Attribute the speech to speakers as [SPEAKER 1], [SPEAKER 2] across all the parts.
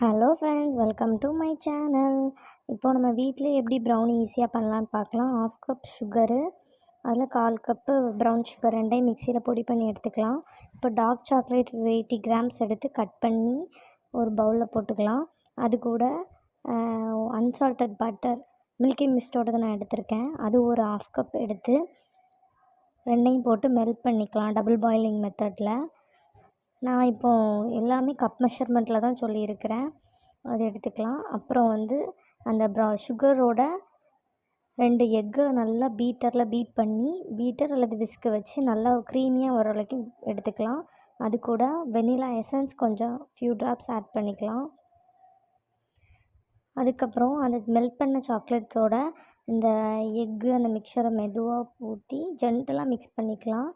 [SPEAKER 1] Hello friends welcome to my channel இப்போ நம்ம வீட்டிலே எப்படி ப்ரௌனி ஈஸியாக பண்ணலான்னு பார்க்கலாம். ஆஃப் கப் சுகரு அதில் கால் கப்பு ப்ரௌன் சுகர் ரெண்டையும் மிக்சியில் பொடி பண்ணி எடுத்துக்கலாம். இப்போ டார்க் சாக்லேட் எயிட்டி கிராம்ஸ் எடுத்து கட் பண்ணி ஒரு பவுலில் போட்டுக்கலாம். அது கூட அன்சால்டட் பட்டர் மில்கி மிஸ்டோடது நான் எடுத்திருக்கேன். அது ஒரு ஆஃப் கப் எடுத்து ரெண்டையும் போட்டு மெல்ட் பண்ணிக்கலாம் டபுள் பாயிலிங் மெத்தடில் நான் இப்போது எல்லாமே கப் மெஷர்மெண்ட்டில் தான் சொல்லியிருக்கிறேன். அது எடுத்துக்கலாம். அப்புறம் வந்து அந்த ப்ரா சுகரோட ரெண்டு எக்கை நல்லா பீட்டரில் பீட் பண்ணி பீட்டர் அல்லது விஸ்க்கு வச்சு நல்லா க்ரீமியாக வர வரைக்கும் எடுத்துக்கலாம். அது கூட வெனிலா எசன்ஸ் கொஞ்சம் ஃபியூ ட்ராப்ஸ் ஆட் பண்ணிக்கலாம். அதுக்கப்புறம் அந்த மெல்ட் பண்ண சாக்லேட்ஸோட இந்த எக்கு அந்த மிக்சரை மெதுவாக ஊற்றி ஜென்டலாக மிக்ஸ் பண்ணிக்கலாம்.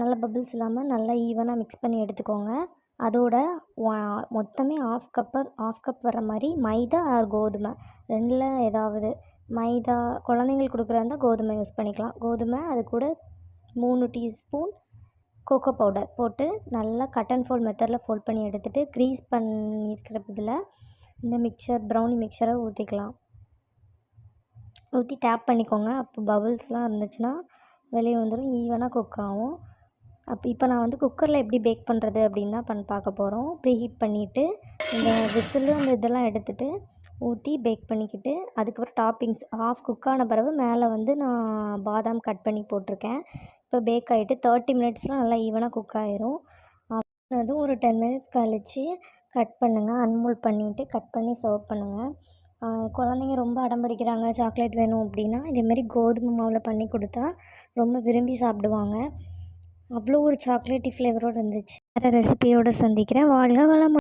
[SPEAKER 1] நல்ல பபிள்ஸ் இல்லாமல் நல்லா ஈவனாக மிக்ஸ் பண்ணி எடுத்துக்கோங்க. அதோட மொத்தமே ஆஃப் கப்பு ஆஃப் கப் வர மாதிரி மைதா ஆர் கோதுமை. ரெண்டில் ஏதாவது மைதா குழந்தைங்களுக்கு கொடுக்குறதா இருந்தால் கோதுமை யூஸ் பண்ணிக்கலாம். கோதுமை அது கூட மூணு டீஸ்பூன் கோகோ பவுடர் போட்டு நல்லா கட் அண்ட் ஃபோல்ட் மெத்தடில் ஃபோல்ட் பண்ணி எடுத்துகிட்டு க்ரீஸ் பண்ணியிருக்கிற இதில் இந்த மிக்சர் ப்ரௌனி மிக்சரை ஊற்றிக்கலாம் ஊற்றி டேப் பண்ணிக்கோங்க. அப்போ பபுள்ஸ்லாம் இருந்துச்சுன்னா வெளியே வந்துடும் ஈவனாக குக் ஆகும். அப்போ இப்போ நான் வந்து குக்கரில் எப்படி பேக் பண்ணுறது அப்படின்னு தான் பண்ண பார்க்க போகிறோம் ப்ரீ ஹீட் பண்ணிவிட்டு இந்த விசிலு அந்த இதெல்லாம் எடுத்துகிட்டு ஊற்றி பேக் பண்ணிக்கிட்டு அதுக்கப்புறம் டாப்பிங்ஸ் ஆஃப் குக்கான பிறகு மேலே வந்து நான் பாதாம் கட் பண்ணி போட்டிருக்கேன். இப்போ பேக் ஆகிட்டு தேர்ட்டி மினிட்ஸ்லாம் நல்லா ஈவனாக குக் ஆயிரும். அதுவும் ஒரு டென் மினிட்ஸ் கழித்து கட் பண்ணுங்கள் அன்மோல் பண்ணிவிட்டு கட் பண்ணி சர்வ் பண்ணுங்கள் குழந்தைங்க ரொம்ப அடம் பிடிக்கிறாங்க. சாக்லேட் வேணும் அப்படின்னா இதேமாரி கோதுமை மாவில் பண்ணி கொடுத்தா ரொம்ப விரும்பி சாப்பிடுவாங்க. அவ்வளோ ஒரு சாக்லேட்டி ஃப்ளேவரோடு இருந்துச்சு. வேறு ரெசிபியோடு சந்திக்கிறேன். வாழ்க வளமுடன்.